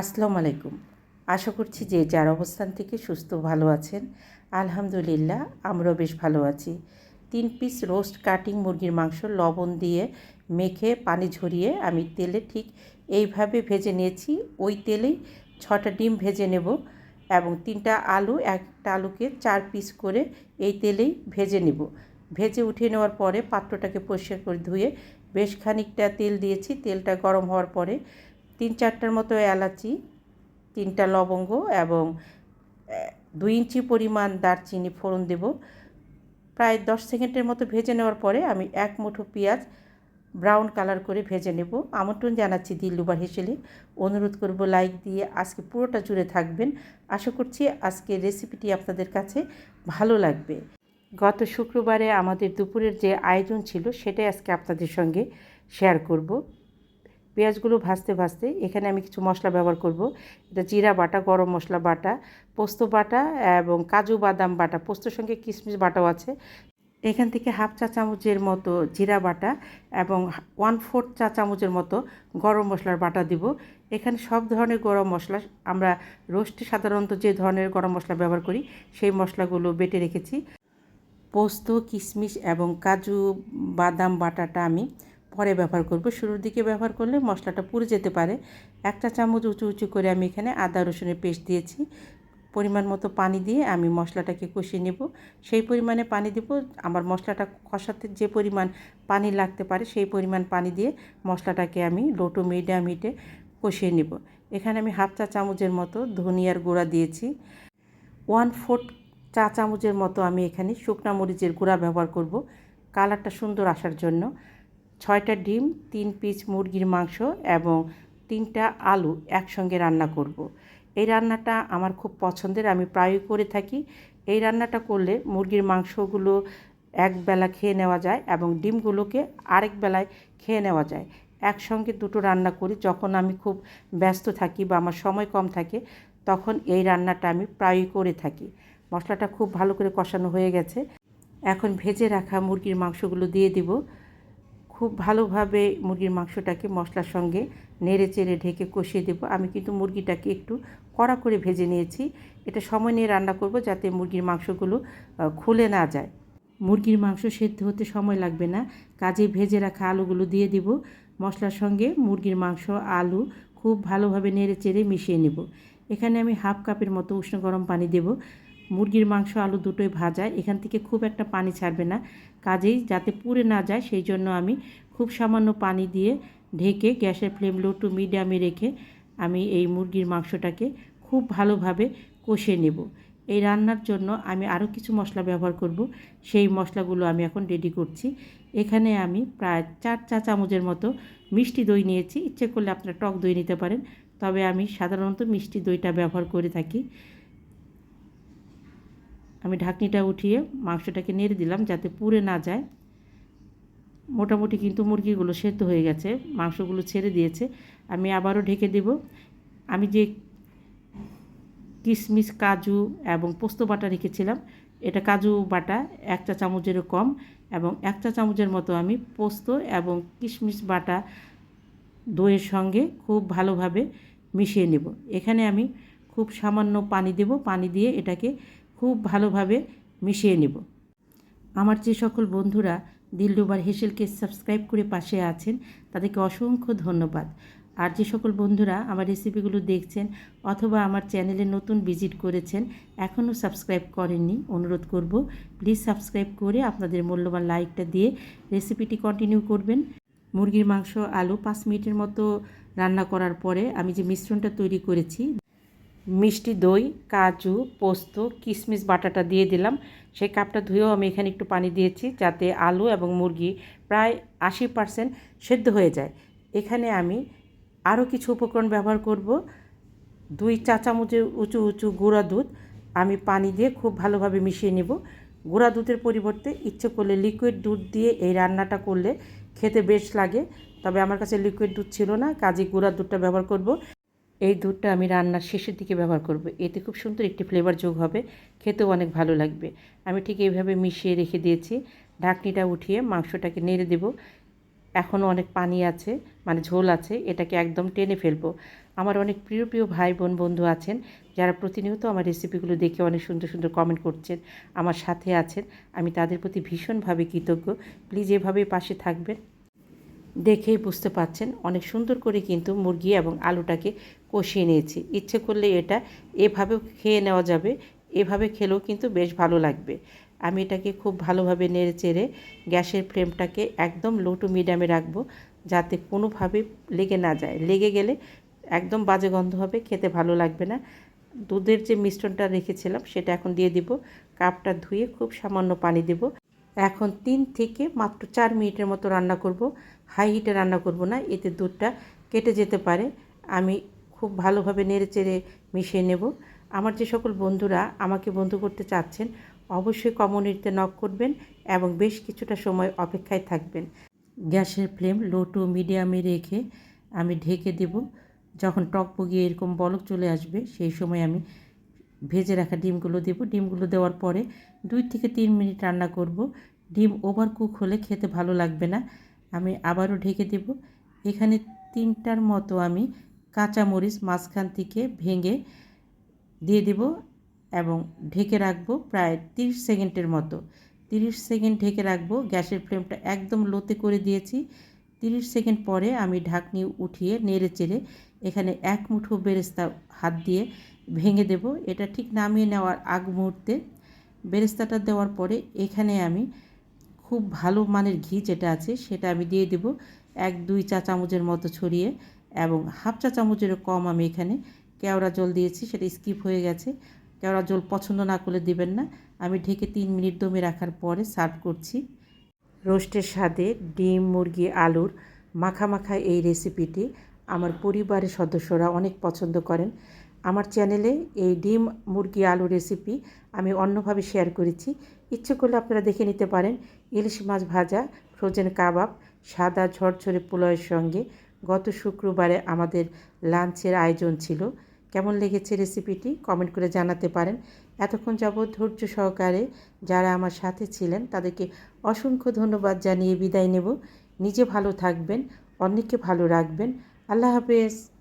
আসসালামু আলাইকুম। আশা করছি যে যার অবস্থান থেকে সুস্থ ভালো আছেন, আলহামদুলিল্লাহ আমরাও বেশ ভালো আছি। তিন পিস রোস্ট কাটিং মুরগির মাংস লবণ দিয়ে মেখে পানি ঝরিয়ে আমি তেলে ঠিক এইভাবে ভেজে নিয়েছি। ওই তেলেই ছটা ডিম ভেজে নেব এবং তিনটা আলু, একটা আলুকে চার পিস করে এই তেলেই ভেজে নেব। ভেজে উঠিয়ে নেওয়ার পরে পাত্রটাকে পরিষ্কার করে ধুয়ে বেশ খানিকটা তেল দিয়েছি। তেলটা গরম হওয়ার পরে তিন চারটার মতো এলাচি, তিনটা লবঙ্গ এবং দুই ইঞ্চি পরিমাণ দারচিনি ফোড়ন দেব। প্রায় দশ সেকেন্ডের মতো ভেজে নেওয়ার পরে আমি এক মুঠো পেঁয়াজ ব্রাউন কালার করে ভেজে নেব। আমন্ত্রণ জানাচ্ছি দিল্লুবার হেসেলে অনুরোধ করব লাইক দিয়ে আজকে পুরোটা জুড়ে থাকবেন। আশা করছি আজকের রেসিপিটি আপনাদের কাছে ভালো লাগবে। গত শুক্রবারে আমাদের দুপুরের যে আয়োজন ছিল সেটাই আজকে আপনাদের সঙ্গে শেয়ার করব। পেঁয়াজগুলো ভাজতে ভাজতে এখানে আমি কিছু মশলা ব্যবহার করব। এটা জিরা বাটা, গরম মশলা বাটা, পোস্ত বাটা এবং কাজু বাদাম বাটা। পোস্তর সঙ্গে কিশমিশ বাটাও আছে। এখান থেকে হাফ চা চামচের মতো জিরা বাটা এবং ওয়ান ফোর্থ চা চামচের মতো গরম মশলার বাটা দিব। এখানে সব ধরনের গরম মশলা, আমরা রোস্টে সাধারণত যে ধরনের গরম মশলা ব্যবহার করি, সেই মশলাগুলো বেটে রেখেছি। পোস্ত, কিশমিশ এবং কাজু বাদাম বাটাটা আমি পরে ব্যবহার করব। শুরুর দিকে ব্যবহার করলে মশলাটা পুড়ে যেতে পারে। একটা চামচ উঁচু উঁচু করে আমি এখানে আদা, রসুনের পেস্ট দিয়েছি। পরিমাণ মতো পানি দিয়ে আমি মশলাটাকে কষিয়ে নেব। সেই পরিমাণে পানি দেব। আমার মশলাটা কষাতে যে পরিমাণ পানি লাগতে পারে সেই পরিমাণ পানি দিয়ে মশলাটাকে আমি লো টু মিডিয়াম হিটে কষিয়ে নেব। এখানে আমি হাফ চা চামচের মতো ধনিয়ার গুঁড়া দিয়েছি। ওয়ান ফোর্থ চা চামচের মতো আমি এখানে শুকনা মরিচের গুঁড়া ব্যবহার করব। কালারটা সুন্দর আসার জন্য। ছয়টা ডিম, তিন পিস মুরগির মাংস এবং তিনটা আলু একসঙ্গে রান্না করব। এই রান্নাটা আমার খুব পছন্দের, আমি প্রায়ই করে থাকি। এই রান্নাটা করলে মুরগির মাংসগুলো এক বেলা খেয়ে নেওয়া যায় এবং ডিমগুলোকে আরেক বেলায় খেয়ে নেওয়া যায়। একসঙ্গে দুটো রান্না করি, যখন আমি খুব ব্যস্ত থাকি বা আমার সময় কম থাকে, তখন এই রান্নাটা আমি প্রায়ই করে থাকি। মশলাটা খুব ভালো করে কষানো হয়ে গেছে। এখন ভেজে রাখা মুরগির মাংসগুলো দিয়ে দিব। খুব ভালোভাবে মুরগির মাংসটাকে মশলার সঙ্গে নেড়ে চেড়ে ঢেকে কষিয়ে দেব। আমি কিন্তু মুরগিটাকে একটু কড়া করে ভেজে নিয়েছি। এটা সময় নিয়ে রান্না করব যাতে মুরগির মাংসগুলো খুলে না যায়। মুরগির মাংস সেদ্ধ হতে সময় লাগবে না। কাজে ভেজে রাখা আলুগুলো দিয়ে দিব। মশলার সঙ্গে মুরগির মাংস, আলু খুব ভালোভাবে নেড়ে চেড়ে মিশিয়ে নেব। এখানে আমি হাফ কাপের মতো উষ্ণ গরম পানি দেব। মুরগির মাংস, আলু দুটোই ভাজা। এখান থেকে খুব একটা পানি ছাড়বে না। কাজেই যাতে পুড়ে না যায়, সেই জন্য আমি খুব সামান্য পানি দিয়ে ঢেকে গ্যাসের ফ্লেম লো টু মিডিয়ামে রেখে আমি এই মুরগির মাংসটাকে খুব ভালোভাবে কষে নেব। এই রান্নার জন্য আমি আরও কিছু মশলা ব্যবহার করব। সেই মশলাগুলো আমি এখন রেডি করছি। এখানে আমি প্রায় চার চা চামচের মতো মিষ্টি দই নিয়েছি। ইচ্ছে করলে আপনারা টক দই নিতে পারেন। তবে আমি সাধারণত মিষ্টি দইটা ব্যবহার করে থাকি। আমি ঢাকনিটা উঠিয়ে মাংসটাকে নেড়ে দিলাম যাতে পুড়ে না যায়। মোটামুটি কিন্তু মুরগিগুলো সেদ্ধ হয়ে গেছে, মাংসগুলো ছেড়ে দিয়েছে। আমি আবারও ঢেকে দেব। আমি যে কিশমিশ, কাজু এবং পোস্ত বাটা রেখেছিলাম, এটা কাজু বাটা এক চা চামচেরও কম এবং এক চা চামচের মতো আমি পোস্ত এবং কিশমিশ বাটা দইয়ের সঙ্গে খুব ভালোভাবে মিশিয়ে নেব। এখানে আমি খুব সামান্য পানি দেব। পানি দিয়ে এটাকে খুব ভালোভাবে মিশিয়ে নেব। আমার যে সকল বন্ধুরা দিলডুবার হেসেলকে সাবস্ক্রাইব করে পাশে আছেন, তাদেরকে অসংখ্য ধন্যবাদ। আর যে সকল বন্ধুরা আমার রেসিপিগুলো দেখছেন অথবা আমার চ্যানেলে নতুন ভিজিট করেছেন, এখনও সাবস্ক্রাইব করেননি, অনুরোধ করব প্লিজ সাবস্ক্রাইব করে আপনাদের মূল্যবান লাইকটা দিয়ে রেসিপিটি কন্টিনিউ করবেন। মুরগির মাংস, আলু পাঁচ মিনিটের মতো রান্না করার পরে আমি যে মিশ্রণটা তৈরি করেছি মিষ্টি দই, কাজু, পোস্ত কিশমিশ বাটাটা দিয়ে দিলাম। সেই কাপটা ধুয়েও আমি এখানে একটু পানি দিয়েছি যাতে আলু এবং মুরগি প্রায় আশি পারসেন্ট সেদ্ধ হয়ে যায়। এখানে আমি আরও কিছু উপকরণ ব্যবহার করব। দুই চা চামচের উঁচু উঁচু গুঁড়া দুধ আমি পানি দিয়ে খুব ভালোভাবে মিশিয়ে নেব। গুঁড়া দুধের পরিবর্তে ইচ্ছে করলে লিকুইড দুধ দিয়ে এই রান্নাটা করলে খেতে বেশ লাগে। তবে আমার কাছে লিকুইড দুধ ছিল না, কাজে গুঁড়া দুধটা ব্যবহার করব। এই দুধটা আমি রান্নার শেষের দিকে ব্যবহার করব। এতে খুব সুন্দর একটি ফ্লেভার যোগ হবে। খেতেও অনেক ভালো লাগবে। আমি ঠিক এইভাবে মিশিয়ে রেখে দিয়েছি। ঢাকনিটা উঠিয়ে মাংসটাকে নেড়ে দেব। এখনও অনেক পানি আছে মানে ঝোল আছে, এটাকে একদম টেনে ফেলব। আমার অনেক প্রিয় প্রিয় ভাই বোন বন্ধু আছেন, যারা প্রতিনিয়ত আমার রেসিপিগুলো দেখে অনেক সুন্দর সুন্দর কমেন্ট করছেন, আমার সাথে আছেন। আমি তাদের প্রতি ভীষণভাবে কৃতজ্ঞ। প্লিজ এভাবেই পাশে থাকবেন। দেখেই বুঝতে পাচ্ছেন অনেক সুন্দর করে কিন্তু মুরগি এবং আলুটাকে কষিয়ে নিয়েছি। ইচ্ছে করলে এটা এভাবেও খেয়ে নেওয়া যাবে, এভাবে খেলেও কিন্তু বেশ ভালো লাগবে। আমি এটাকে খুব ভালোভাবে নেড়ে চেড়ে গ্যাসের ফ্লেমটাকে একদম লো টু মিডিয়ামে রাখব, যাতে কোনোভাবে লেগে না যায়। লেগে গেলে একদম বাজে গন্ধ হবে, খেতে ভালো লাগবে না। দুধের যে মিশ্রণটা রেখেছিলাম, সেটা এখন দিয়ে দিব। কাপটা ধুয়ে খুব সামান্য পানি দেব। এখন তিন থেকে মাত্র চার মিনিটের মতো রান্না করব। হাই হিটে রান্না করব না, এতে দুধটা কেটে যেতে পারে। আমি খুব ভালোভাবে নেড়ে চেড়ে মিশিয়ে নেব। আমার যে সকল বন্ধুরা আমাকে বন্ধু করতে চাচ্ছেন, অবশ্যই কমিউনিটিতে নক করবেন এবং বেশ কিছুটা সময় অপেক্ষায় থাকবেন। গ্যাসের ফ্লেম লো টু মিডিয়ামে রেখে আমি ঢেকে দেব। যখন টক বগিয়ে এরকম বলক চলে আসবে, সেই সময় আমি ভেজে রাখা ডিমগুলো দেব। ডিমগুলো দেওয়ার পরে দুই থেকে তিন মিনিট রান্না করব। ডিম ওভার কুক হলে খেতে ভালো লাগবে না। আমি আবারও ঢেকে দেব। এখানে তিনটার মতো আমি কাঁচামরিচ মাঝখান থেকে ভেঙে দিয়ে দেব এবং ঢেকে রাখব প্রায় তিরিশ সেকেন্ডের মতো। তিরিশ সেকেন্ড ঢেকে রাখব। গ্যাসের ফ্লেমটা একদম লোতে করে দিয়েছি। তিরিশ সেকেন্ড পরে আমি ঢাকনি উঠিয়ে নেড়ে চেড়ে এখানে এক মুঠো বেরেস্তা হাত দিয়ে ভেঙে দেব। এটা ঠিক নামিয়ে নেওয়ার আগ মুহূর্তে বেরেস্তাটা দেওয়ার পরে এখানে আমি খুব ভালো মানের ঘি যেটা আছে সেটা আমি দিয়ে দেব। এক, দুই চা চামচের মতো ছড়িয়ে এবং হাফ চা চামচেরও কম আমি এখানে কেওড়া জল দিয়েছি, সেটা স্কিপ হয়ে গেছে। কেওড়া জল পছন্দ না করলে দেবেন না। আমি ঢেকে তিন মিনিট দমে রাখার পরে সার্ভ করছি। রোস্টের স্বাদে ডিম, মুরগি, আলুর মাখা মাখা এই রেসিপিটি আমার পরিবারের সদস্যরা অনেক পছন্দ করেন। আমার চ্যানেলে এই ডিম মুরগি আলু রেসিপি আমি অন্যভাবে শেয়ার করেছি। ইচ্ছে করলে আপনারা দেখে নিতে পারেন। ইলিশ মাছ ভাজা ফ্রোজেন কাবাব সাদা ঝরঝরে পোলাওয়ের সঙ্গে গত শুক্রবারে আমাদের লাঞ্চের আয়োজন ছিল। কেমন লেগেছে রেসিপিটি কমেন্ট করে জানাতে পারেন। এতক্ষণ যাবৎ ধৈর্য সহকারে যারা আমার সাথে ছিলেন, তাদেরকে অসংখ্য ধন্যবাদ জানিয়ে বিদায় নেব। নিজে ভালো থাকবেন, অন্যকে ভালো রাখবেন। আল্লাহ হাফেজ।